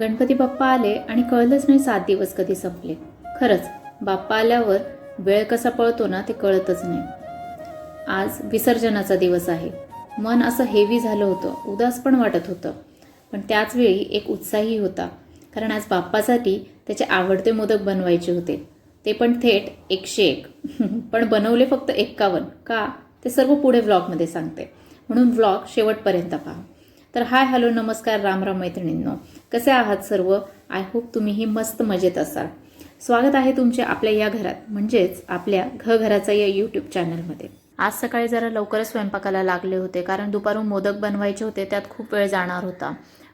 गणपती बाप्पा आले आणि कळलंच नाही सात दिवस कधी संपले. खरंच बाप्पा आल्यावर वेळ कसा पळतो ना ते कळतच नाही. आज विसर्जनाचा दिवस आहे. मन असं हेवी झालं होतं उदास पण वाटत होतं. पण त्याचवेळी एक उत्साही होता कारण आज बाप्पासाठी त्याचे आवडते मोदक बनवायचे होते. ते पण थेट एकशे एक. पण बनवले फक्त एक्कावन्न. का? ते सर्व पुढे व्लॉगमध्ये सांगते. म्हणून व्लॉग शेवटपर्यंत पहा. तर हाय हॅलो नमस्कार राम राम मैत्रिणींनो. कसे आहात सर्व? आय होप तुम्हीही मस्त मजेत असाल. स्वागत आहे तुमचे आपल्या या घरात म्हणजेच आपल्या घ घराचा या यूट्यूब चॅनलमध्ये आज सकाळी जरा लवकरच स्वयंपाकाला लागले होते कारण दुपारून मोदक बनवायचे होते त्यात खूप वेळ जाणार होता.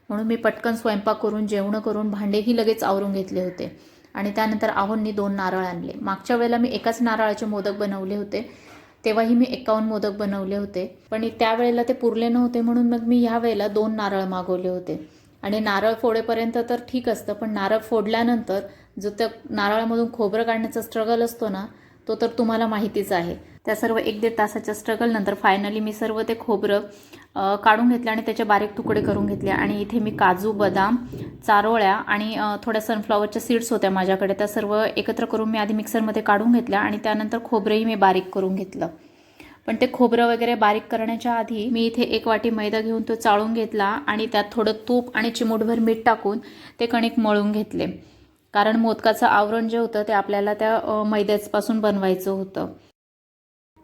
म्हणून मी पटकन स्वयंपाक करून जेवणं करून भांडेही लगेच आवरून घेतले होते. आणि त्यानंतर आहोंनी दोन नारळ आणले. मागच्या वेळेला मी एकाच नारळाचे मोदक बनवले होते. तेव्हाही मी एकावन्न मोदक बनवले होते. पण त्यावेळेला ते पुरले नव्हते म्हणून मग मी ह्या वेळेला दोन नारळ मागवले होते. आणि नारळ फोडेपर्यंत तर ठीक असतं पण नारळ फोडल्यानंतर जो त्या नारळामधून खोबरं काढण्याचा स्ट्रगल असतो ना तो तर तुम्हाला माहितीच आहे. त्या सर्व एक दीड तासाच्या स्ट्रगलनंतर फायनली मी सर्व ते खोबरं काढून घेतलं आणि त्याचे बारीक तुकडे करून घेतले. आणि इथे मी काजू बदाम चारोळ्या आणि थोड्या सनफ्लॉवरच्या सीड्स होत्या माझ्याकडे. त्या सर्व एकत्र करून मी आधी मिक्सरमध्ये काढून घेतल्या आणि त्यानंतर खोबरंही मी बारीक करून घेतलं. पण ते खोबरं वगैरे बारीक करण्याच्या आधी मी इथे एक वाटी मैदा घेऊन तो चाळून घेतला आणि त्यात थोडं तूप आणि चिमूटभर मीठ टाकून ते कणिक मळून घेतले. कारण मोदकाचं आवरण जे होतं ते आपल्याला त्या मैद्याचपासून मैद्यापासून बनवायचं होतं.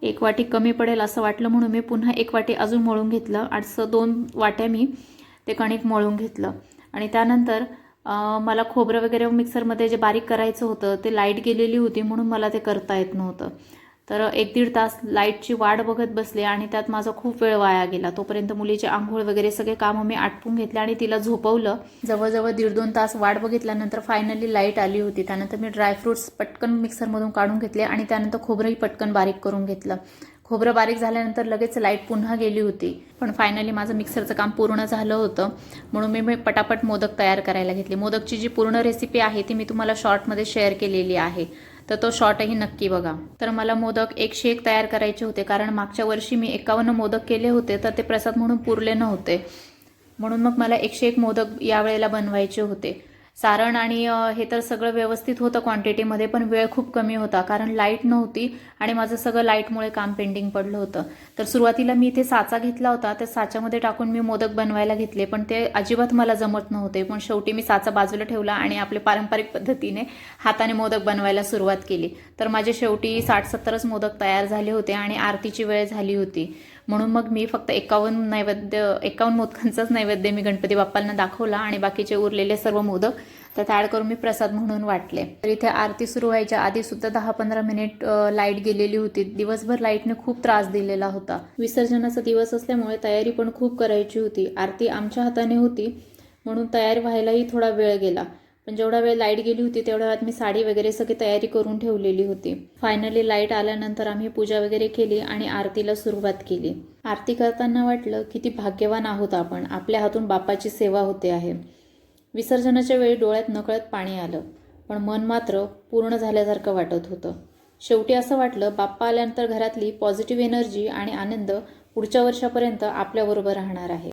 एक वाटी कमी पडेल असं वाटलं म्हणून मी पुन्हा एक वाटी अजून मळून घेतलं. आणि असं दोन वाट्या मी ते कणिक मळून घेतलं. आणि त्यानंतर मला खोबरं वगैरे मिक्सरमध्ये जे बारीक करायचं होतं ते लाइट गेलेली होती म्हणून मला ते करता येत नव्हतं. तर एक दीड तास लाईटची वाट बघत बसले आणि त्यात माझा खूप वेळ वाया गेला. तोपर्यंत मुलीचे आंघोळ वगैरे सगळे कामं मी आटपून घेतले आणि तिला झोपवलं. जवळजवळ दीड दोन तास वाट बघितल्यानंतर फायनली लाइट आली होती. त्यानंतर मी ड्रायफ्रुट्स पटकन मिक्सरमधून काढून घेतले आणि त्यानंतर खोबरंही पटकन बारीक करून घेतलं. खोबरं बारीक झाल्यानंतर लगेच लाइट पुन्हा गेली होती. पण फायनली माझं मिक्सरचं काम पूर्ण झालं होतं. म्हणून मी मी पटापट मोदक तयार करायला घेतले. मोदकची जी पूर्ण रेसिपी आहे ती मी तुम्हाला शॉर्टमध्ये शेअर केलेली आहे. तर तो शॉर्टही नक्की बघा. तर मला मोदक एकशे एक तयार करायचे होते. कारण मागच्या वर्षी मी एकावन्न मोदक केले होते तर ते प्रसाद म्हणून पुरले नव्हते. म्हणून मग मला एकशे एक मोदक यावेळेला बनवायचे होते. सारण आणि हे तर सगळं व्यवस्थित होतं क्वांटिटीमध्ये पण वेळ खूप कमी होता. कारण लाइट नव्हती आणि माझं सगळं लाईटमुळे काम पेंडिंग पडलं होतं. तर सुरुवातीला मी इथे साचा घेतला होता. त्या साच्यामध्ये टाकून मी मोदक बनवायला घेतले पण ते अजिबात मला जमत नव्हते. पण शेवटी मी साचा बाजूला ठेवला आणि आपले पारंपरिक पद्धतीने हाताने मोदक बनवायला सुरुवात केली. तर माझे शेवटी साठ सत्तरच मोदक तयार झाले होते आणि आरतीची वेळ झाली होती. म्हणून मग मी फक्त एकावन्न नैवेद्य एकावन्न मोदकांचाच नैवेद्य मी गणपती बाप्पांना दाखवला आणि बाकीचे उरलेले सर्व मोदक त्यात ॲड करून मी प्रसाद म्हणून वाटले. तर इथे आरती सुरू व्हायच्या आधी सुद्धा दहा पंधरा मिनिट लाइट गेलेली होती. दिवसभर लाईटने खूप त्रास दिलेला होता. विसर्जनाचा दिवस असल्यामुळे तयारी पण खूप करायची होती. आरती आमच्या हाताने होती. म्हणून तयार व्हायलाही थोडा वेळ गेला. पण जेवढा वेळ लाइट गेली होती तेवढ्या वेळात मी साडी वगैरे सगळी तयारी करून ठेवलेली होती. फायनली लाइट आल्यानंतर आम्ही पूजा वगैरे केली आणि आरतीला सुरुवात केली. आरती करताना वाटलं किती भाग्यवान आहोत आपण. आपल्या हातून बापाची सेवा होते आहे. विसर्जनाच्या वेळी डोळ्यात नकळत पाणी आलं. पण मन मात्र पूर्ण झाल्यासारखं वाटत होतं. शेवटी असं वाटलं बाप्पा आल्यानंतर घरातली पॉझिटिव्ह एनर्जी आणि आनंद पुढच्या वर्षापर्यंत आपल्याबरोबर राहणार आहे.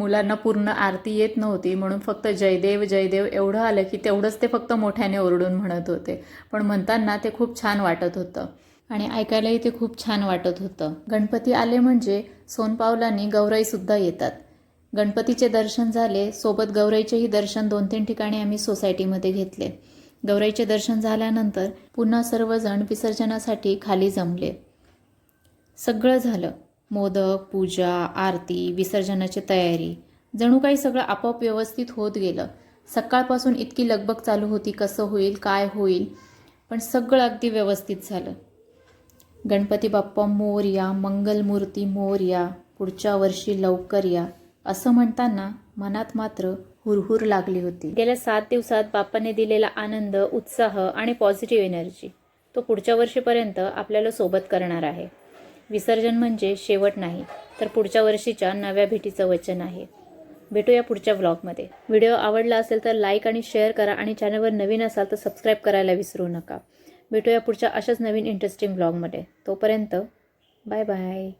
मुलांना पूर्ण आरती येत नव्हती म्हणून फक्त जयदेव जयदेव एवढं आलं की तेवढंच ते फक्त मोठ्याने ओरडून म्हणत होते. पण म्हणताना ते खूप छान वाटत होतं. आणि ऐकायलाही ते खूप छान वाटत होतं. गणपती आले म्हणजे सोनपावलांनी गौराईसुद्धा येतात. गणपतीचे दर्शन झाले सोबत गौराईचेही दर्शन दोन तीन ठिकाणी आम्ही सोसायटीमध्ये घेतले. गौराईचे दर्शन झाल्यानंतर पुन्हा सर्वजण विसर्जनासाठी खाली जमले. सगळं झालं. मोदक पूजा आरती विसर्जनाची तयारी. जणू काही सगळं आपोआप व्यवस्थित होत गेलं. सकाळपासून इतकी लगबग चालू होती कसं होईल काय होईल पण सगळं अगदी व्यवस्थित झालं. गणपती बाप्पा मोरया मंगलमूर्ती मोरया पुढच्या वर्षी लवकर या असं म्हणताना मनात मात्र हुरहुर लागली होती. गेल्या सात दिवसात बाप्पाने दिलेला आनंद उत्साह आणि पॉझिटिव्ह एनर्जी तो पुढच्या वर्षीपर्यंत आपल्याला सोबत करणार आहे. विसर्जन म्हणजे शेवट नाही तर पुढच्या वर्षीच्या नव्या भेटीचं वचन आहे. भेटूया पुढच्या व्लॉगमध्ये. व्हिडिओ आवडला असेल तर लाईक आणि शेअर करा आणि चॅनलवर नवीन असाल तर सबस्क्राईब करायला विसरू नका. भेटूया पुढच्या अशाच नवीन इंटरेस्टिंग व्लॉगमध्ये. तोपर्यंत बाय बाय.